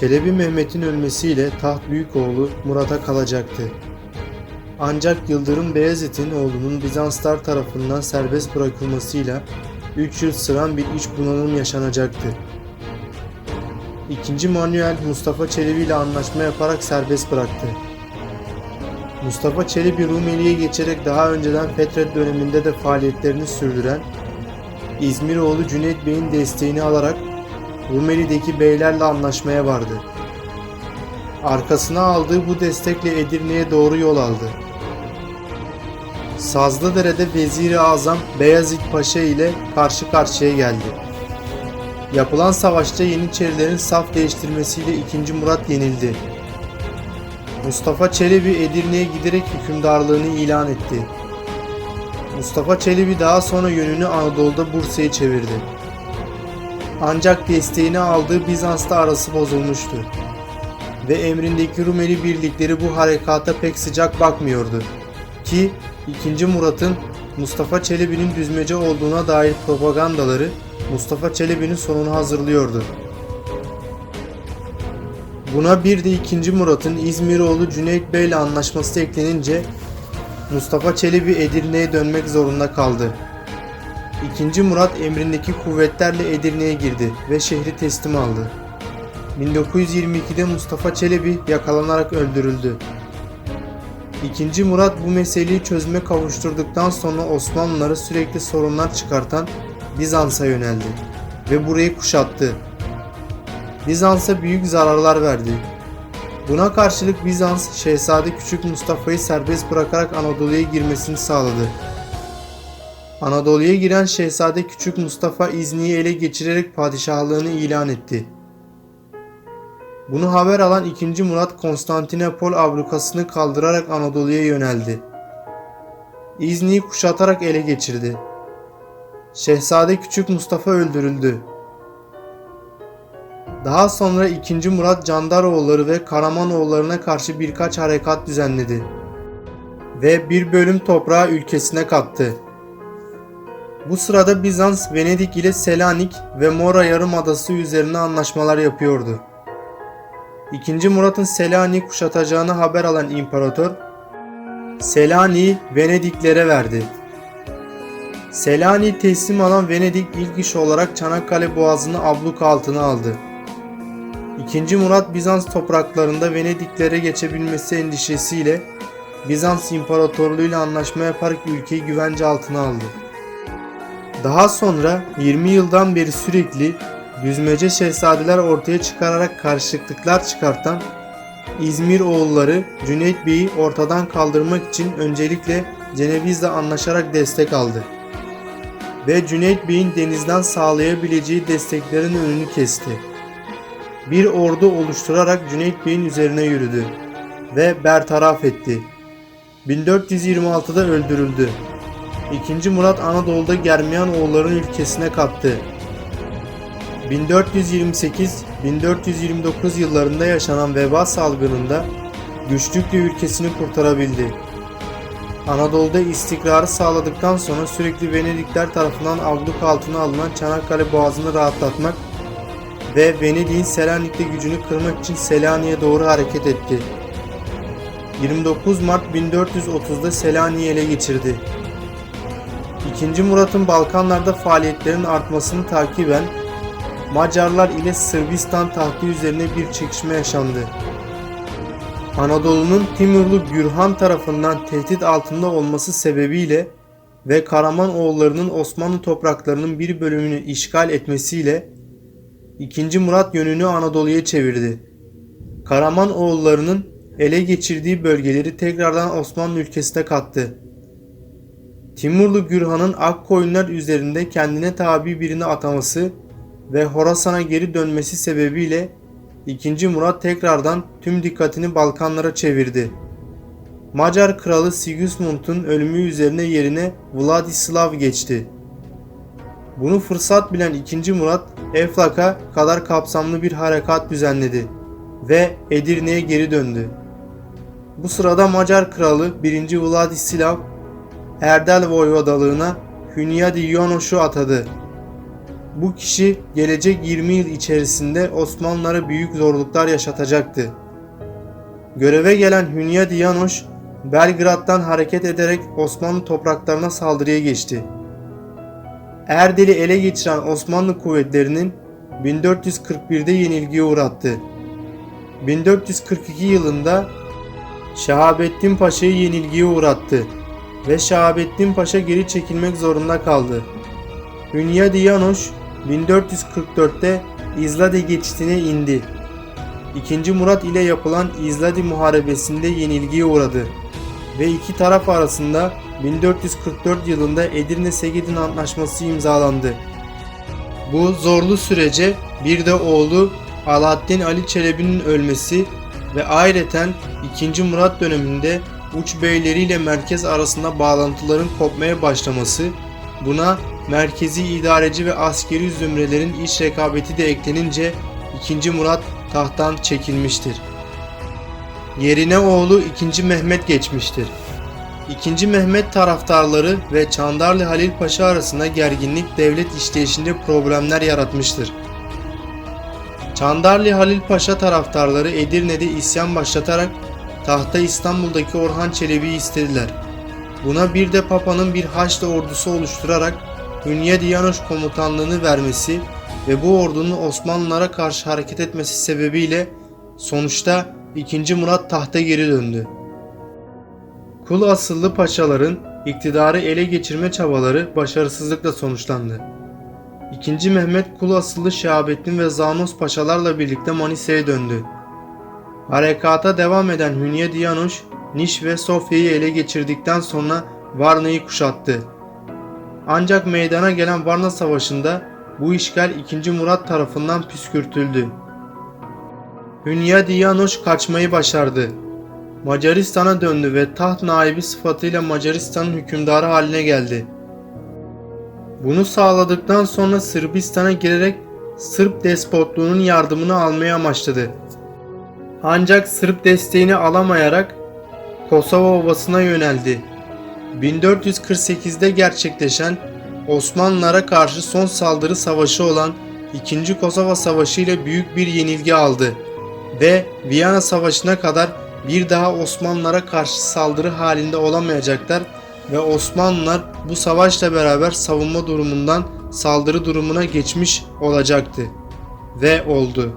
Çelebi Mehmet'in ölmesiyle taht büyük oğlu Murat'a kalacaktı. Ancak Yıldırım Beyazıt'ın oğlunun Bizanslar tarafından serbest bırakılmasıyla 3 yıl süren bir iç bunalım yaşanacaktı. İkinci Manuel Mustafa Çelebi ile anlaşma yaparak serbest bıraktı. Mustafa Çelebi Rumeli'ye geçerek daha önceden Fetret döneminde de faaliyetlerini sürdüren İzmiroğlu Cüneyt Bey'in desteğini alarak Rumeli'deki beylerle anlaşmaya vardı. Arkasına aldığı bu destekle Edirne'ye doğru yol aldı. Sazlıdere'de Vezir-i Azam Beyazıt Paşa ile karşı karşıya geldi. Yapılan savaşta Yeniçerilerin saf değiştirmesiyle 2. Murat yenildi. Mustafa Çelebi Edirne'ye giderek hükümdarlığını ilan etti. Mustafa Çelebi daha sonra yönünü Anadolu'da Bursa'ya çevirdi. Ancak desteğini aldığı Bizans'ta arası bozulmuştu. Ve emrindeki Rumeli birlikleri bu harekata pek sıcak bakmıyordu. Ki 2. Murat'ın Mustafa Çelebi'nin düzmece olduğuna dair propagandaları Mustafa Çelebi'nin sonunu hazırlıyordu. Buna bir de 2. Murat'ın İzmiroğlu Cüneyt Bey ile anlaşması eklenince Mustafa Çelebi Edirne'ye dönmek zorunda kaldı. İkinci Murat emrindeki kuvvetlerle Edirne'ye girdi ve şehri teslim aldı. 1922'de Mustafa Çelebi yakalanarak öldürüldü. İkinci Murat bu meseleyi çözüme kavuşturduktan sonra Osmanlılara sürekli sorunlar çıkartan Bizans'a yöneldi ve burayı kuşattı. Bizans'a büyük zararlar verdi. Buna karşılık Bizans, Şehzade Küçük Mustafa'yı serbest bırakarak Anadolu'ya girmesini sağladı. Anadolu'ya giren Şehzade Küçük Mustafa İzni'yi ele geçirerek padişahlığını ilan etti. Bunu haber alan 2. Murat Konstantinopol ablukasını kaldırarak Anadolu'ya yöneldi. İzni'yi kuşatarak ele geçirdi. Şehzade Küçük Mustafa öldürüldü. Daha sonra 2. Murat Candaroğulları ve Karamanoğullarına karşı birkaç harekat düzenledi ve bir bölüm toprağı ülkesine kattı. Bu sırada Bizans, Venedik ile Selanik ve Mora Yarımadası üzerine anlaşmalar yapıyordu. 2. Murat'ın Selanik'i kuşatacağını haber alan imparator, Selanik'i Venediklere verdi. Selanik'i teslim alan Venedik ilk iş olarak Çanakkale Boğazı'nı abluk altına aldı. 2. Murat Bizans topraklarında Venediklere geçebilmesi endişesiyle Bizans İmparatorluğu ile anlaşma yaparak ülkeyi güvence altına aldı. Daha sonra 20 yıldan beri sürekli düzmece şehzadeler ortaya çıkararak karışıklıklar çıkartan İzmir oğulları Cüneyt Bey'i ortadan kaldırmak için öncelikle Ceneviz'le anlaşarak destek aldı. Ve Cüneyt Bey'in denizden sağlayabileceği desteklerin önünü kesti. Bir ordu oluşturarak Cüneyt Bey'in üzerine yürüdü ve bertaraf etti. 1426'da öldürüldü. 2. Murat Anadolu'da Germiyan oğulların ülkesine kattı. 1428-1429 yıllarında yaşanan veba salgınında güçlükle ülkesini kurtarabildi. Anadolu'da istikrarı sağladıktan sonra sürekli Venedikler tarafından abluk altına alınan Çanakkale Boğazı'nı rahatlatmak ve Venedik'in Selanik'te gücünü kırmak için Selanik'e doğru hareket etti. 29 Mart 1430'da Selanik'i ele geçirdi. 2. Murat'ın Balkanlarda faaliyetlerin artmasını takiben Macarlar ile Sırbistan tahtı üzerine bir çekişme yaşandı. Anadolu'nun Timurlu Gürhan tarafından tehdit altında olması sebebiyle ve Karaman oğullarının Osmanlı topraklarının bir bölümünü işgal etmesiyle 2. Murat yönünü Anadolu'ya çevirdi. Karaman oğullarının ele geçirdiği bölgeleri tekrardan Osmanlı ülkesine kattı. Timurlu Gürhan'ın Akkoyunlar üzerinde kendine tabi birini ataması ve Horasan'a geri dönmesi sebebiyle 2. Murat tekrardan tüm dikkatini Balkanlara çevirdi. Macar kralı Sigismund'un ölümü üzerine yerine Vladislav geçti. Bunu fırsat bilen 2. Murat Eflak'a kadar kapsamlı bir harekat düzenledi ve Edirne'ye geri döndü. Bu sırada Macar kralı 1. Vladislav Erdel Voyvodalığına Hünyadi Yonoş'u atadı. bu kişi gelecek 20 yıl içerisinde Osmanlılara büyük zorluklar yaşatacaktı. Göreve gelen Hünyadi Yanoş, Belgrad'dan hareket ederek Osmanlı topraklarına saldırıya geçti. Erdel'i ele geçiren Osmanlı kuvvetlerinin 1441'de yenilgiye uğrattı. 1442 yılında Şahabettin Paşa'yı yenilgiye uğrattı ve Şahabettin Paşa geri çekilmek zorunda kaldı. Hünyadi Yanoş 1444'te İzlade geçitine indi. İkinci Murat ile yapılan İzladi Muharebesi'nde yenilgiye uğradı ve iki taraf arasında 1444 yılında Edirne-Segedin Antlaşması imzalandı. Bu zorlu sürece bir de oğlu Alaaddin Ali Çelebi'nin ölmesi ve ayreten 2. Murat döneminde uç beyleriyle merkez arasında bağlantıların kopmaya başlaması, buna merkezi idareci ve askeri zümrelerin iç rekabeti de eklenince 2. Murat tahttan çekilmiştir. Yerine oğlu 2. Mehmet geçmiştir. 2. Mehmet taraftarları ve Çandarlı Halil Paşa arasında gerginlik devlet işleyişinde problemler yaratmıştır. Çandarlı Halil Paşa taraftarları Edirne'de isyan başlatarak tahta İstanbul'daki Orhan Çelebi'yi istediler. Buna bir de Papa'nın bir Haçlı ordusu oluşturarak Hünye Diyanoş komutanlığını vermesi ve bu ordunun Osmanlılara karşı hareket etmesi sebebiyle sonuçta 2. Murat tahta geri döndü. Kul asıllı paşaların iktidarı ele geçirme çabaları başarısızlıkla sonuçlandı. 2. Mehmet Kul asıllı Şahabettin ve Zanos paşalarla birlikte Manisa'ya döndü. Harekata devam eden Hünye Diyanoş, Niş ve Sofya'yı ele geçirdikten sonra Varna'yı kuşattı. Ancak meydana gelen Varna Savaşı'nda bu işgal 2. Murat tarafından püskürtüldü. Hünyadi Yanoş kaçmayı başardı. Macaristan'a döndü ve taht naibi sıfatıyla Macaristan'ın hükümdarı haline geldi. Bunu sağladıktan sonra Sırbistan'a girerek Sırp despotluğunun yardımını almaya amaçladı. Ancak Sırp desteğini alamayarak Kosova Ovası'na yöneldi. 1448'de gerçekleşen Osmanlılara karşı son saldırı savaşı olan 2. Kosova Savaşı ile büyük bir yenilgi aldı ve Viyana Savaşı'na kadar bir daha Osmanlılara karşı saldırı halinde olamayacaklar ve Osmanlılar bu savaşla beraber savunma durumundan saldırı durumuna geçmiş olacaktı ve oldu.